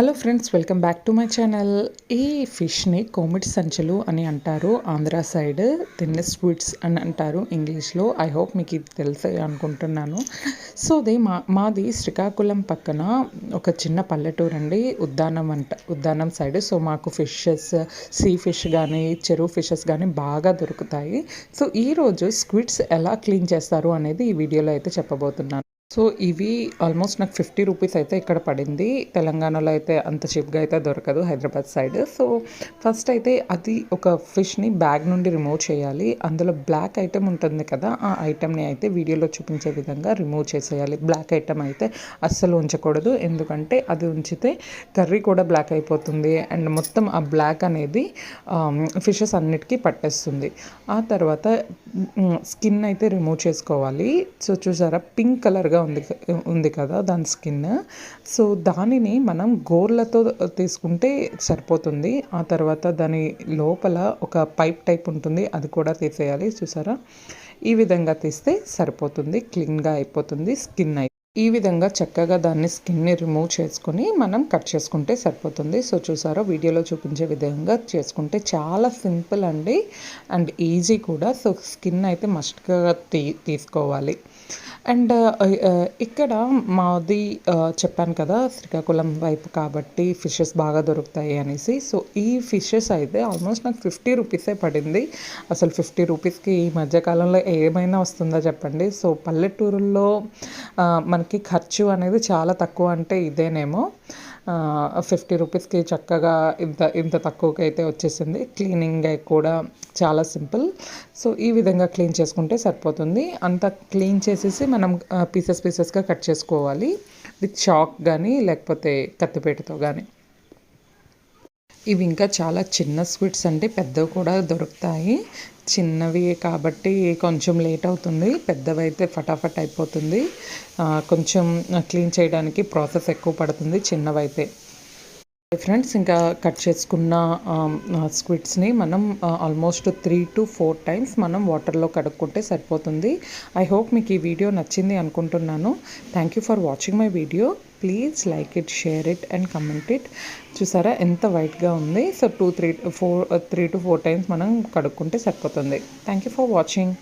Hello friends welcome back to my channel. ఈ ఫిష్ని కోమిడ్ సంచులు అని అంటారు ఆంధ్ర సైడ్ దీన్ని స్వీట్స్ అని అంటారు ఇంగ్లీష్లో. ఐ హోప్ మీకు ఇది తెలుసు అనుకుంటున్నాను. సో ఇది మా మాది శ్రీకాకుళం పక్కన ఒక చిన్న పల్లెటూరు అండి ఉద్దానం అంట ఉద్దానం సైడ్. సో మాకు ఫిషెస్ సీ ఫిష్ కానీ చెరువు ఫిషెస్ కానీ బాగా దొరుకుతాయి. సో ఈరోజు స్క్విడ్స్ ఎలా క్లీన్ చేస్తారు అనేది ఈ వీడియోలో అయితే చెప్పబోతున్నాను. సో ఇవి ఆల్మోస్ట్ నాకు ఫిఫ్టీ రూపీస్ అయితే ఇక్కడ పడింది. తెలంగాణలో అయితే అంత చీప్గా అయితే దొరకదు హైదరాబాద్ సైడ్ సో ఫస్ట్ అయితే అది ఒక ఫిష్ని బ్యాగ్ నుండి రిమూవ్ చేయాలి. అందులో బ్లాక్ ఐటెం ఉంటుంది కదా ఆ ఐటెంని అయితే వీడియోలో చూపించే విధంగా రిమూవ్ చేసేయాలి. బ్లాక్ ఐటెం అయితే అస్సలు ఉంచకూడదు. ఎందుకంటే అది ఉంచితే కర్రీ కూడా బ్లాక్ అయిపోతుంది. అండ్ మొత్తం ఆ బ్లాక్ అనేది ఫిషెస్ అన్నిటికీ పట్టేస్తుంది. ఆ తర్వాత స్కిన్ అయితే రిమూవ్ చేసుకోవాలి. సో చూసారా పింక్ కలర్గా ఉంది ఉంది కదా దాని స్కిన్. సో దానిని మనం గోర్లతో తీసుకుంటే సరిపోతుంది. ఆ తర్వాత దాని లోపల ఒక పైప్ టైప్ ఉంటుంది అది కూడా తీసేయాలి చూసారా? ఈ విధంగా తీస్తే సరిపోతుంది క్లీన్గా అయిపోతుంది స్కిన్ అయితే ఈ విధంగా చక్కగా దాన్ని స్కిన్ని రిమూవ్ చేసుకొని మనం కట్ చేసుకుంటే సరిపోతుంది. సో చూసారో వీడియోలో చూపించే విధంగా చేసుకుంటే చాలా సింపుల్ అండి అండ్ ఈజీ కూడా. సో స్కిన్ అయితే మస్ట్గా తీ తీసుకోవాలి. అండ్ ఇక్కడ మాది చెప్పాను కదా శ్రీకాకుళం వైపు కాబట్టి ఫిషెస్ బాగా దొరుకుతాయి అనేసి. సో ఈ ఫిషెస్ అయితే ఆల్మోస్ట్ నాకు ఫిఫ్టీ రూపీసే పడింది. అసలు ఫిఫ్టీ రూపీస్కి ఈ మధ్యకాలంలో ఏమైనా వస్తుందో చెప్పండి. సో పల్లెటూరుల్లో మనకి ఖర్చు అనేది చాలా తక్కువ అంటే ఇదేనేమో. ఫిఫ్టీ రూపీస్కి చక్కగా ఇంత ఇంత తక్కువకి అయితే వచ్చేసింది. క్లీనింగ్ కూడా చాలా సింపుల్. సో ఈ విధంగా క్లీన్ చేసుకుంటే సరిపోతుంది. అంత క్లీన్ చేసేసి మనం పీసెస్ పీసెస్గా కట్ చేసుకోవాలి. విత్ చాక్ కానీ లేకపోతే కత్తిపేటతో కానీ ఇవి ఇంకా చాలా చిన్న స్వీట్స్ అంటే పెద్దవి కూడా దొరుకుతాయి. చిన్నవి కాబట్టి కొంచెం లేట్ అవుతుంది. పెద్దవి అయితే ఫటాఫట్ అయిపోతుంది. కొంచెం క్లీన్ చేయడానికి ప్రాసెస్ ఎక్కువ పడుతుంది చిన్నవైతే. ఫ్రెండ్స్ ఇంకా కట్ చేసుకున్న um, స్క్విడ్స్ని మనం almost three to four times మనం వాటర్లో కడుక్కుంటే సరిపోతుంది. ఐ హోప్ మీకు ఈ వీడియో నచ్చింది అనుకుంటున్నాను. Thank you for watching my video please like it share it and comment it చూసారా ఎంత వైట్గా ఉంది. So two three four three to four times మనం కడుక్కుంటే సరిపోతుంది. Thank you for watching